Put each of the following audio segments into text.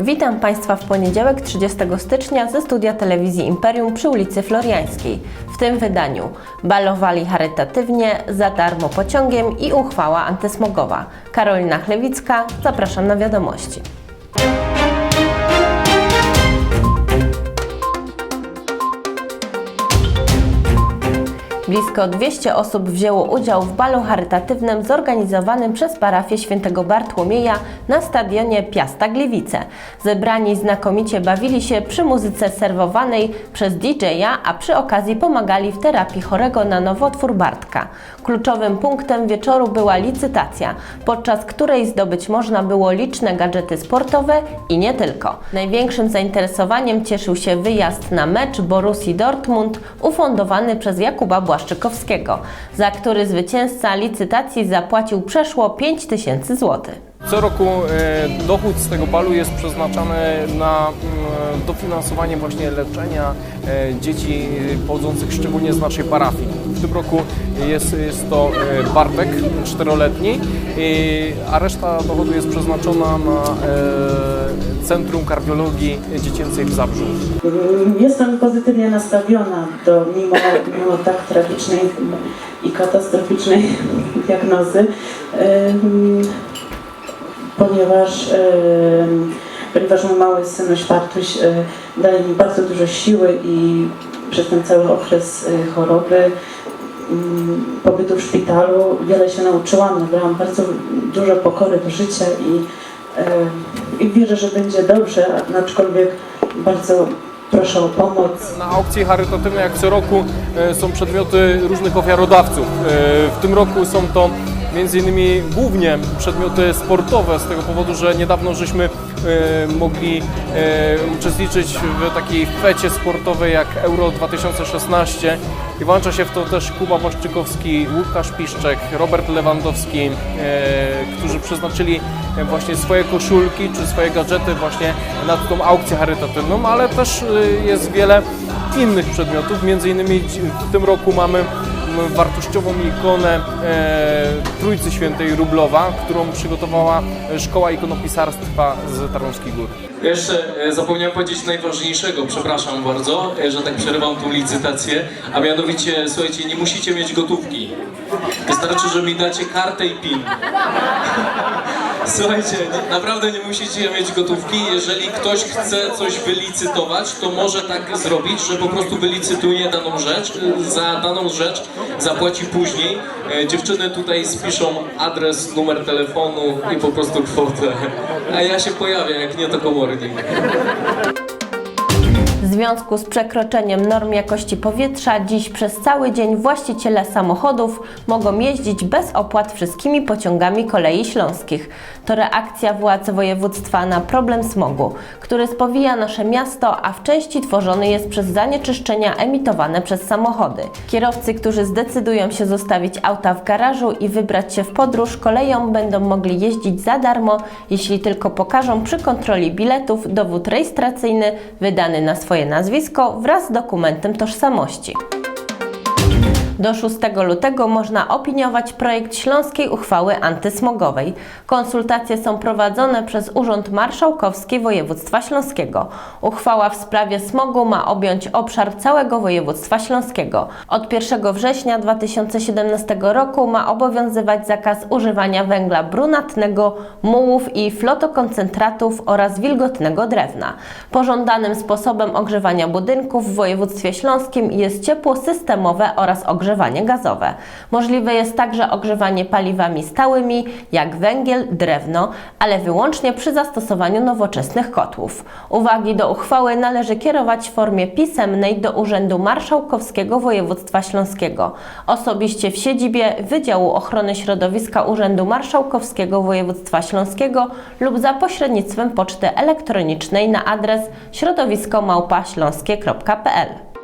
Witam Państwa w poniedziałek 30 stycznia ze studia telewizji Imperium przy ulicy Floriańskiej. W tym wydaniu balowali charytatywnie, za darmo pociągiem i uchwała antysmogowa. Karolina Chlewicka, zapraszam na wiadomości. Blisko 200 osób wzięło udział w balu charytatywnym zorganizowanym przez parafię świętego Bartłomieja na stadionie Piasta Gliwice. Zebrani znakomicie bawili się przy muzyce serwowanej przez DJ-a, a przy okazji pomagali w terapii chorego na nowotwór Bartka. Kluczowym punktem wieczoru była licytacja, podczas której zdobyć można było liczne gadżety sportowe i nie tylko. Największym zainteresowaniem cieszył się wyjazd na mecz Borussii Dortmund ufundowany przez Jakuba Błaszczykowskiego, za który zwycięzca licytacji zapłacił przeszło 5 tysięcy złotych. Co roku e, dochód z tego balu jest przeznaczany na mm, dofinansowanie właśnie leczenia e, dzieci pochodzących szczególnie z naszej parafii. W tym roku jest, jest to e, Bartek, czteroletni, i- a reszta dochodu jest przeznaczona na e, Centrum Kardiologii Dziecięcej w Zabrzu. Jestem pozytywnie nastawiona do mimo, mimo tak tragicznej i katastroficznej diagnozy, ponieważ, ponieważ mój mały synuś Bartuś e, daje mi bardzo dużo siły i przez ten cały okres e, choroby mm, pobytu w szpitalu wiele się nauczyłam, nabrałam bardzo dużo pokory do życia i, e, i wierzę, że będzie dobrze, aczkolwiek bardzo proszę o pomoc. Na aukcji charytatywnej jak co roku są przedmioty różnych ofiarodawców. W tym roku są to między innymi głównie przedmioty sportowe z tego powodu, że niedawno żeśmy e, mogli e, uczestniczyć w takiej fecie sportowej jak Euro 2016 i włącza się w to też Kuba Waszczykowski, Łukasz Piszczek, Robert Lewandowski, e, którzy przeznaczyli właśnie swoje koszulki czy swoje gadżety właśnie na tą aukcję charytatywną, ale też jest wiele innych przedmiotów. Między innymi w tym roku mamy wartościową ikonę e, Trójcy Świętej Rublowa, którą przygotowała Szkoła Ikonopisarstwa z Tarnowskich Gór. Jeszcze e, zapomniałem powiedzieć najważniejszego, przepraszam bardzo, e, że tak przerywam tą licytację, a mianowicie, słuchajcie, nie musicie mieć gotówki. Wystarczy, że mi dacie kartę i PIN. Słuchajcie, naprawdę nie musicie mieć gotówki. Jeżeli ktoś chce coś wylicytować, to może tak zrobić, że po prostu wylicytuje daną rzecz, za daną rzecz zapłaci później. E, Dziewczyny tutaj spiszą adres, numer telefonu i po prostu kwotę. A ja się pojawię, jak nie to komornik. Związku z przekroczeniem norm jakości powietrza dziś przez cały dzień właściciele samochodów mogą jeździć bez opłat wszystkimi pociągami kolei śląskich. To reakcja władz województwa na problem smogu, który spowija nasze miasto, a w części tworzony jest przez zanieczyszczenia emitowane przez samochody. Kierowcy, którzy zdecydują się zostawić auta w garażu i wybrać się w podróż koleją, będą mogli jeździć za darmo, jeśli tylko pokażą przy kontroli biletów dowód rejestracyjny wydany na swoje nazwisko wraz z dokumentem tożsamości. Do 6 lutego można opiniować projekt Śląskiej Uchwały Antysmogowej. Konsultacje są prowadzone przez Urząd Marszałkowski Województwa Śląskiego. Uchwała w sprawie smogu ma objąć obszar całego województwa śląskiego. Od 1 września 2017 roku ma obowiązywać zakaz używania węgla brunatnego, mułów i flotokoncentratów oraz wilgotnego drewna. Pożądanym sposobem ogrzewania budynków w województwie śląskim jest ciepło systemowe oraz ogrzewanie gazowe. Możliwe jest także ogrzewanie paliwami stałymi, jak węgiel, drewno, ale wyłącznie przy zastosowaniu nowoczesnych kotłów. Uwagi do uchwały należy kierować w formie pisemnej do Urzędu Marszałkowskiego Województwa Śląskiego, osobiście w siedzibie Wydziału Ochrony Środowiska Urzędu Marszałkowskiego Województwa Śląskiego lub za pośrednictwem poczty elektronicznej na adres środowiskomałpaśląskie.pl.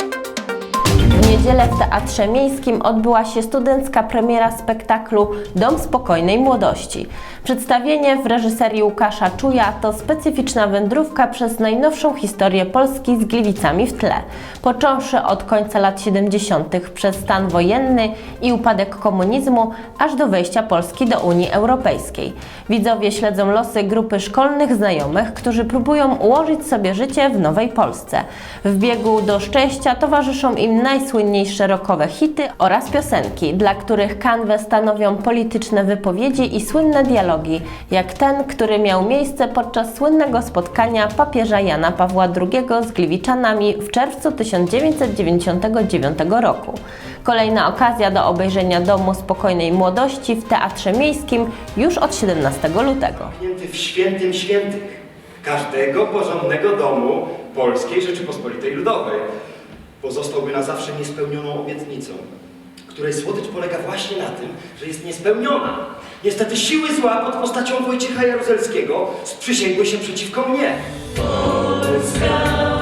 niedzielę w Teatrze Miejskim odbyła się studencka premiera spektaklu Dom Spokojnej Młodości. Przedstawienie w reżyserii Łukasza Czuja to specyficzna wędrówka przez najnowszą historię Polski z Gliwicami w tle. Począwszy od końca lat 70. przez stan wojenny i upadek komunizmu, aż do wejścia Polski do Unii Europejskiej. Widzowie śledzą losy grupy szkolnych znajomych, którzy próbują ułożyć sobie życie w nowej Polsce. W biegu do szczęścia towarzyszą im najsłynniejsze rockowe hity oraz piosenki, dla których kanwę stanowią polityczne wypowiedzi i słynne dialogi, jak ten, który miał miejsce podczas słynnego spotkania papieża Jana Pawła II z Gliwiczanami w czerwcu 1999 roku. Kolejna okazja do obejrzenia Domu Spokojnej Młodości w Teatrze Miejskim już od 17 lutego. w świętym świętych każdego porządnego domu Polskiej Rzeczypospolitej Ludowej. Pozostałby na zawsze niespełnioną obietnicą, której słodycz polega właśnie na tym, że jest niespełniona. Niestety siły zła pod postacią Wojciecha Jaruzelskiego sprzysięgły się przeciwko mnie. To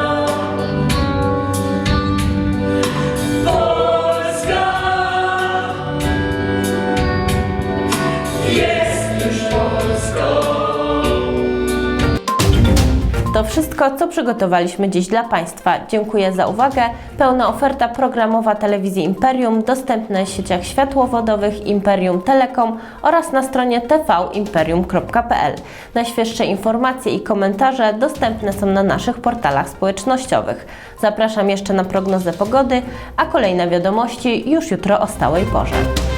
wszystko, co przygotowaliśmy dziś dla Państwa. Dziękuję za uwagę. Pełna oferta programowa telewizji Imperium dostępna w sieciach światłowodowych Imperium Telekom oraz na stronie tvimperium.pl. Najświeższe informacje i komentarze dostępne są na naszych portalach społecznościowych. Zapraszam jeszcze na prognozę pogody, a kolejne wiadomości już jutro o stałej porze.